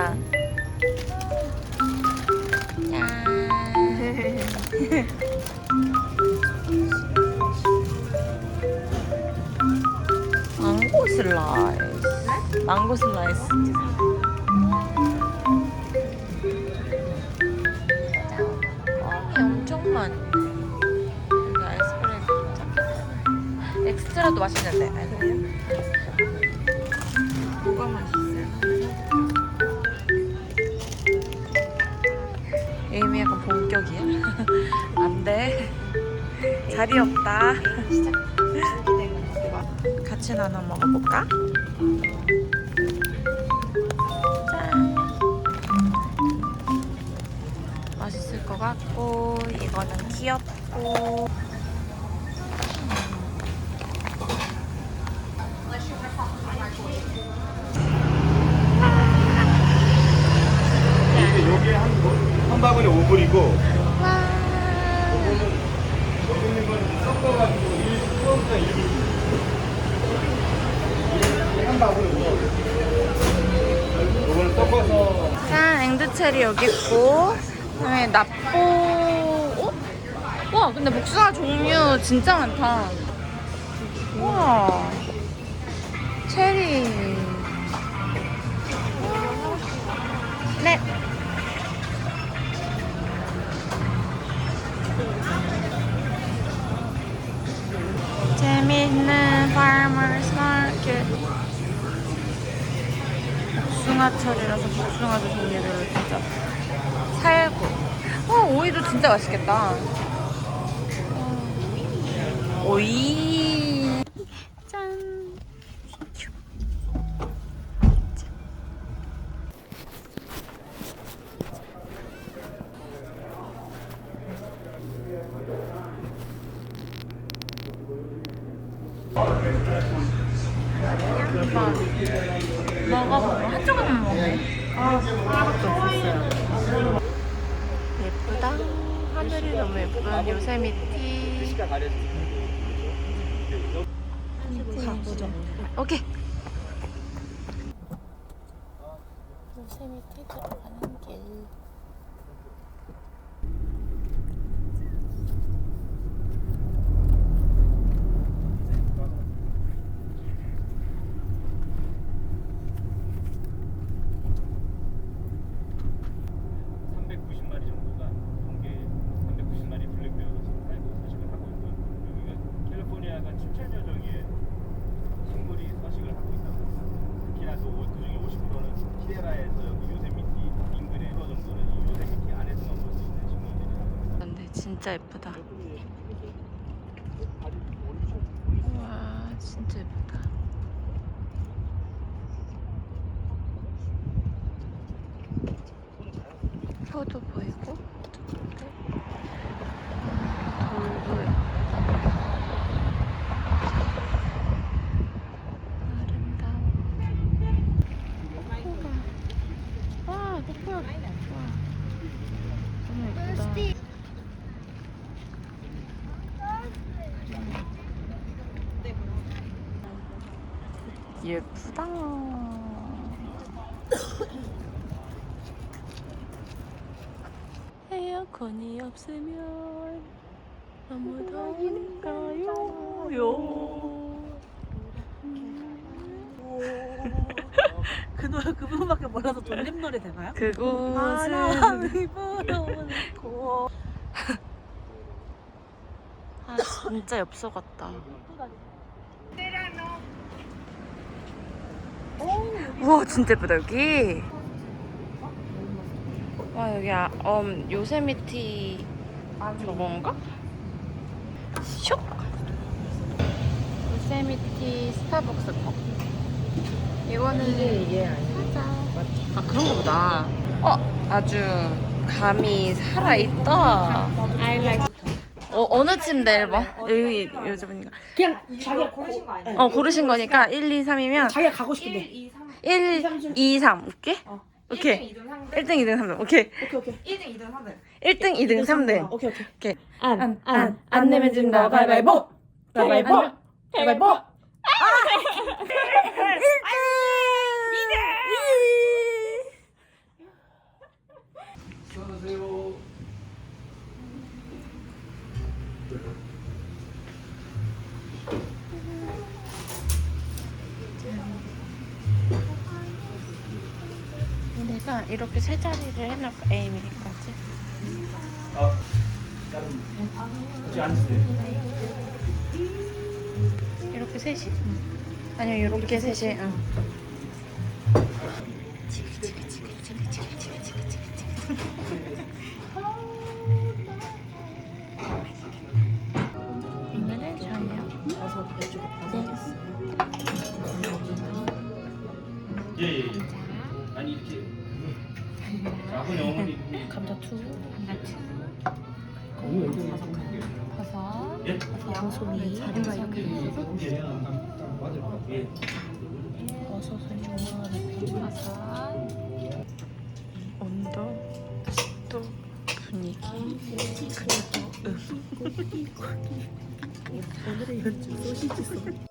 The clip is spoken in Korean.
맛있겠다. 망고 슬라이스. 망고 슬라이스. 와, 배 엄청 많네. 아이스크림 엑스트라도 맛있는데. 아이스크 자리 없다. 같이 나눠 먹어볼까? 짠. 맛있을 것 같고, 이거는 귀엽고. 이게 여기에 한, 한 바구니 5불이고 요거는 여기 있는 건 섞어가지고 1, 처음부터 1불 한 바구니 5불 요거는 섞어서 짠, 앵두체리 여기 있고, 그다음에 나뽀. 어? 와, 근데 복숭아 종류 진짜 많다. 우와. 체리. 네. 재밌는 farmers 복숭아철이라서 복숭아도 종류별로 진짜 살고. 어 오이도 진짜 맛있겠다. 어, 오이. 짠. 한번 먹어보고 한쪽은 먹네. 아, 하나밖에 없었어요. 예쁘다. 하늘이 너무 예쁜 요세미티. 가보자. 오케이. 요세미티 들어가는 길. 한 390마리 정도가 경계 390마리 블랙베어가 지금 살고 서식을 하고 있고요. 여기가 캘리포니아가 춘천 여정에 식물이 서식을 하고 있다고 합니다. 특히나 또 그 중에 50%는 시에라에서 여기 요세미티 인근에 1% 정도는 이 요세미티 안에서만 볼 수 있는 식물들이라고 합니다. 근데 진짜 예쁘다. 와, 진짜 예쁘다. 표도 보이고, 돌도 예쁘다. 아름다워. 예쁘다. 에어컨이 없으면 너무 더운가요? 요. 그 노래 그 부분밖에 몰라서 돌림 노래 되나요? 그곳은 바람이 불어오고 아 진짜 엽서 같다. 우와 진짜 예쁘다 여기. 와 여기 아, 음, 요세미티 저건가? 슉. 요세미티 스타벅스 컵. 이거는 이게 아니야. 아 그런 거보다. 어 아주 감이 살아 있다. 어 어느 침대 1번? 여기 여자분이가. 그냥 자기가 고르신 거 아니야? 어 고르신 거니까 1, 2, 3이면 자기가 가고 싶은데. 1, 2, 3 오케이? 어. 오케이. 1등, 2등, 3등. 오케이. 오케이 오케이. 1등, 2등, 3등. 오케이 오케이. 오케이. 안안안 내면 진다. 가위바위보. 가위바위보. 가위바위보. 안 내가 이렇게 세 자리를 해놓을까 에이미까지 아, 앉으세요. 이렇게 셋이? 아니요 이렇게 셋이 응. 오늘은 감자 투. 감자 버섯 예? 양송이 이거 이렇게. 버섯을 좋아하는 버섯 온도 습도 분위기. 그리고 음. 오늘의 연주 소시지 송